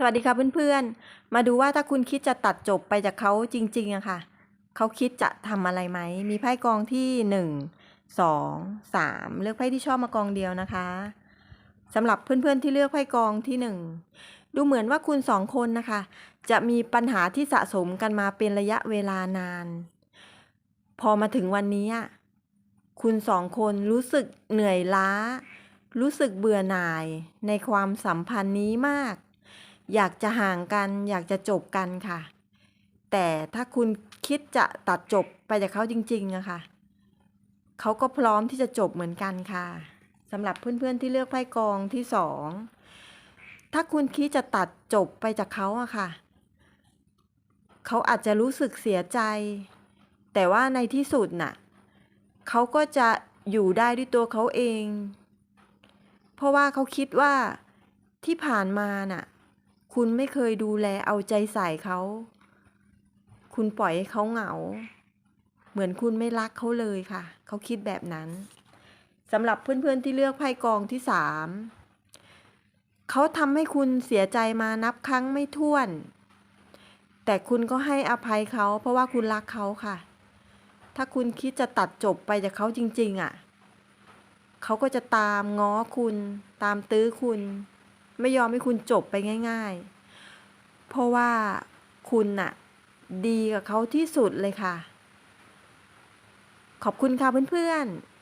สวัสดีค่ะเพื่อนๆ มาดูว่าถ้าคุณคิดจะตัดจบไปจากเขาจริงๆอะค่ะ เขาคิดจะทำอะไรไหม มีไพ่กองที่หนึ่งสองสามเลือกไพ่ที่ชอบมากองเดียวนะคะสำหรับเพื่อนๆที่เลือกไพ่กองที่หนึ่งดูเหมือนว่าคุณสองคนนะคะ จะมีปัญหาที่สะสมกันมาเป็นระยะเวลานาน พอมาถึงวันนี้ คุณสองคนรู้สึกเหนื่อยล้า รู้สึกเบื่อหน่ายในความสัมพันธ์นี้มาก อยากจะห่างกันอยากจะจบกันค่ะ แต่ถ้าคุณคิดจะตัดจบไปจากเขาจริงๆอะค่ะเขาก็พร้อมที่จะจบเหมือนกันค่ะสำหรับเพื่อนๆที่เลือกไพ่กองที่สองถ้าคุณคิดจะตัดจบไปจากเขาอะค่ะ เขาอาจจะรู้สึกเสียใจ แต่ว่าในที่สุดน่ะเขาก็จะอยู่ได้ด้วยตัวเขาเอง เพราะว่าเขาคิดว่าที่ผ่านมาน่ะ คุณไม่เคยดูแลเอาใจใส่เขา คุณปล่อยให้เขาเหงา เหมือนคุณไม่รักเขาเลยค่ะ เขาคิดแบบนั้นสำหรับเพื่อนๆที่เลือกไพ่กองที่สามเขาทำให้คุณเสียใจมานับครั้งไม่ถ้วน แต่คุณก็ให้อภัยเขา เพราะว่าคุณรักเขาค่ะ ถ้าคุณคิดจะตัดจบไปจากเขาจริง ๆอะเขาก็จะตามง้อคุณ ตามตื้อคุณ ไม่ยอมให้คุณจบไปง่าย ๆ เพราะว่าคุณน่ะ ดีกับเขาที่สุดเลยค่ะ ขอบคุณค่ะเพื่อนๆ